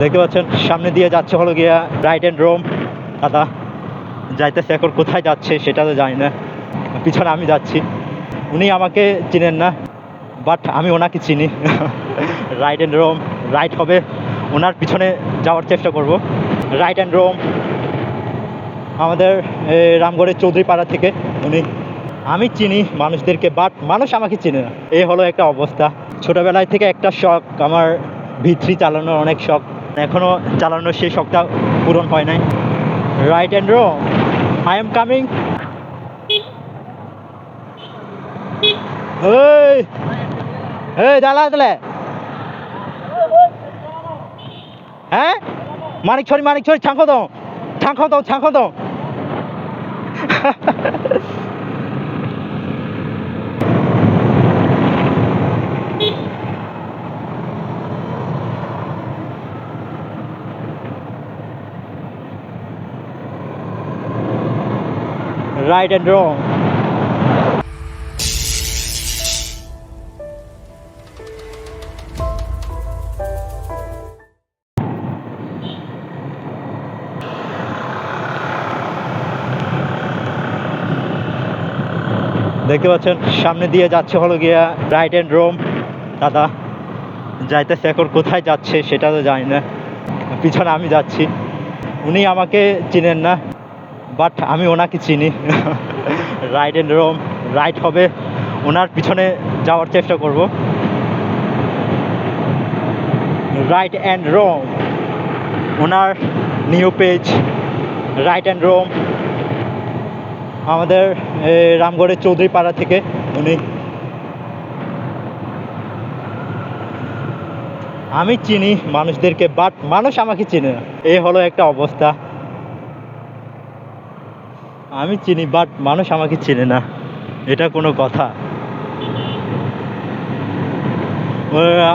দেখতে পাচ্ছেন সামনে দিয়ে যাচ্ছে হলো গিয়া রাইট অ্যান্ড রোম দাদা যাইতেছে এখন কোথায় যাচ্ছে সেটা তো জানি না। পিছনে আমি যাচ্ছি। উনি আমাকে চিনেন না বাট আমি ওনাকে চিনি। রাইট অ্যান্ড রোম রাইট হবে। ওনার পিছনে যাওয়ার চেষ্টা করব। রাইট অ্যান্ড রোম আমাদের এ, রামগড়ের চৌধুরীপাড়া থেকে উনি। আমি চিনি মানুষদেরকে বাট মানুষ আমাকে চিনে না। এই হলো একটা অবস্থা। ছোটোবেলায় থেকে একটা শখ আমার ভিত্রি চালানোর অনেক শখ। এখনও চালানোর সেই শখটা পূরণ হয় নাই। Right and rho I am coming দাঁড়া তাহলে হ্যাঁ? মানিক ছড়ি মানিক ছড়ি ছাঙ্কো দাও। ছাঙ্কো দাও ছাঙ্কো দাও। right and wrong. দেখতে পাচ্ছেন, সামনে দিয়ে যাচ্ছে হলো গিয়া রাইট অ্যান্ড রোম দাদা যাইতেছে, এখন কোথায় যাচ্ছে সেটা তো জানি না। পিছনে আমি যাচ্ছি। উনি আমাকে চিনেন না। বাট আমি ওনাকে চিনি। রাইট অ্যান্ড রোম রাইট হবে। ওনার পিছনে যাওয়ার চেষ্টা করব। Right and Rome owner new page right and wrong আমাদের রামগড়ের চৌধুরীপাড়া থেকে উনি। আমি চিনি মানুষদেরকে, বাট মানুষ আমাকে চিনে না। এই হলো একটা অবস্থা। আমি চিনি বাট মানুষ আমাকে চিনে না। এটা কোনো কথা।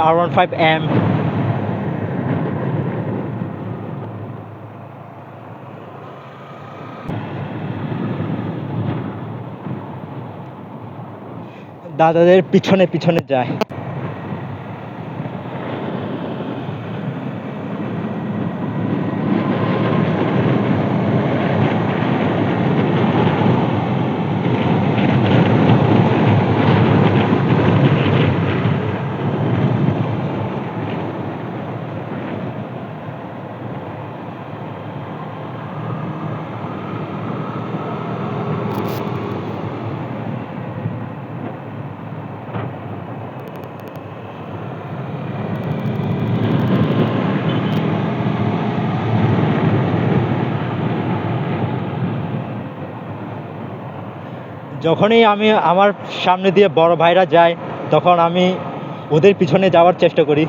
আর ওয়ান ফাইভ এম দাদাদের পিছনে পিছনে যায়। যখনই আমি আমার সামনে দিয়ে বড় ভাইরা যায়, তখন আমি ওদের পিছনে যাওয়ার চেষ্টা করি।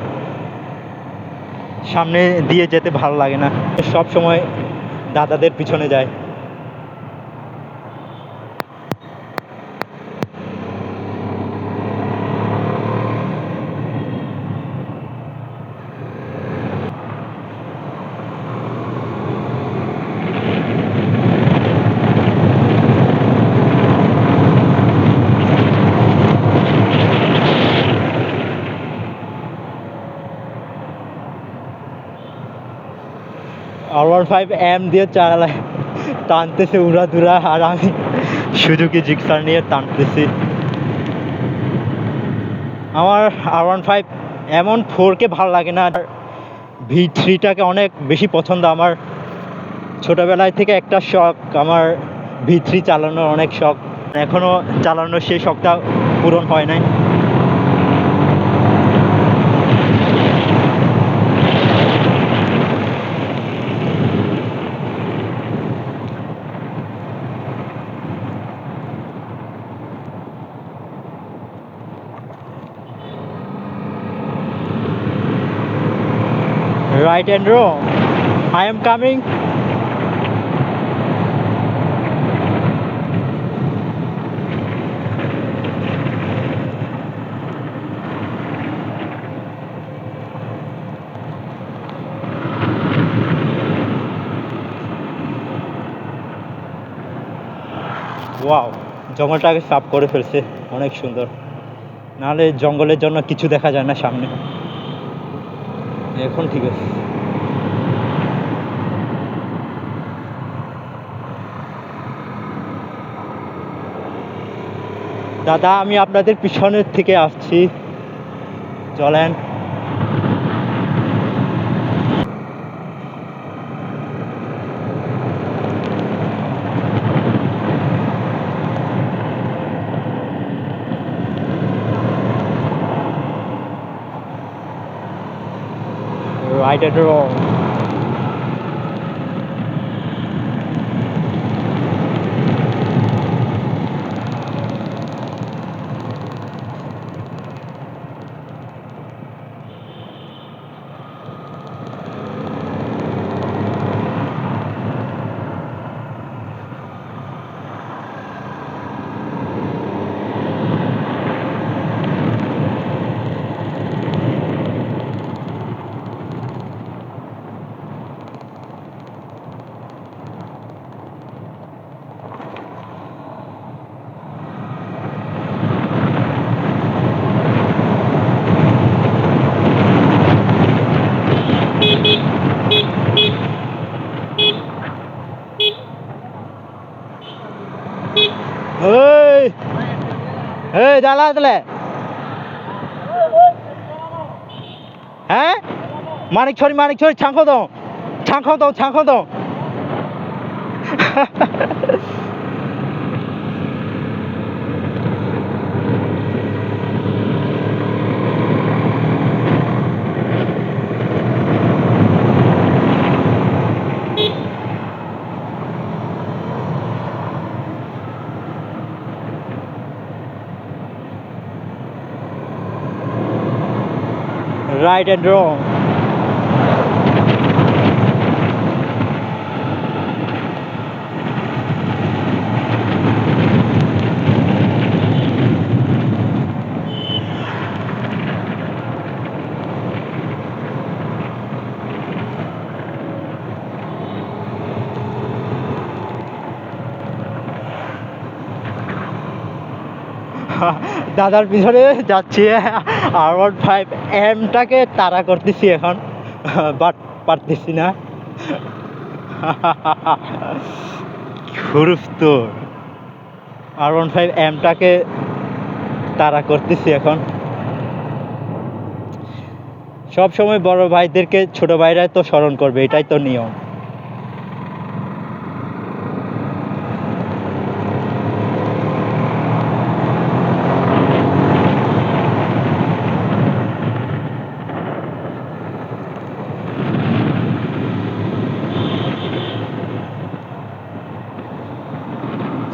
সামনে দিয়ে যেতে ভালো লাগে না। সব সময় দাদাদের পিছনে যায়। ওয়ান ফাইভ এম দিয়ে চালায়। টানতেছে উড়া দুরা, আর আমি সুজুকি জিক্সার নিয়ে টানতেছি। আমার আর ওয়ান ফাইভ এমন ফোরকে ভালো লাগে না ভি থ্রিটাকে অনেক বেশি পছন্দ। আমার ছোটোবেলায় থেকে একটা শখ, আমার ভি থ্রি চালানোর অনেক শখ। এখনও চালানোর সেই শখটা পূরণ হয় নাই। Right and wrong. I am coming. Wow জঙ্গলটাকে সাফ করে ফেলছে অনেক সুন্দর নাহলে জঙ্গলের জন্য কিছু দেখা যায় না সামনে এখন ঠিক আছে। দাদা আমি আপনাদের পিছনের থেকে আসছি। চলেন। 接着走。Tele. হ্যাঁ? মানিক ছড়ি মানিক ছড়ি ছাঙ্কো দাও। ছাঁকো দাও ছাঙ্কো দাও। right and wrong দাদার পিছনে যাচ্ছি। আর ওয়ান ফাইভ এমটাকে তাড়া করতেছি এখন। বাট পারতেছি না। হুরুফ তো। আর ওয়ান ফাইভ এমটাকে তাড়া করতেছি এখন। সব সময় বড় ভাইদেরকে ছোট ভাইরাই তো স্মরণ করবে, এটাই তো নিয়ম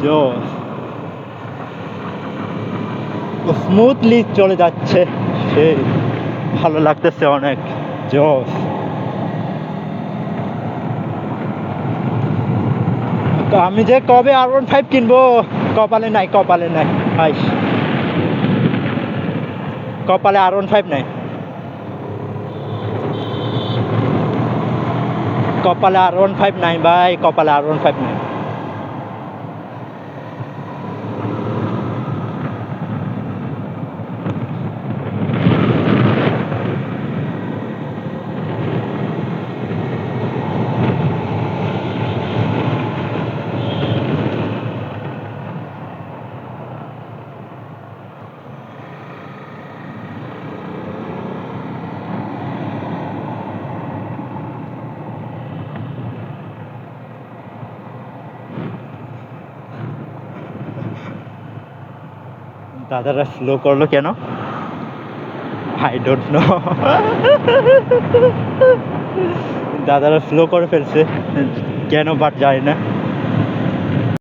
জোস স্মুথলি চলে যাচ্ছে। সেই ভালো লাগতেছে অনেক। জোস আমি যে কবে আর ওয়ান ফাইভ কিনবো? কপালে নাই কপালে নাই। হাইস কপালে আর ওয়ান ফাইভ নাই। কপালে আর ওয়ান ফাইভ নাই ভাই, কপালে আর ওয়ান ফাইভ নাই। দাদারা স্লো করল কেন? আই ডোন্ট নো দাদারা স্লো করে ফেলছে। কেন বাট যায় না।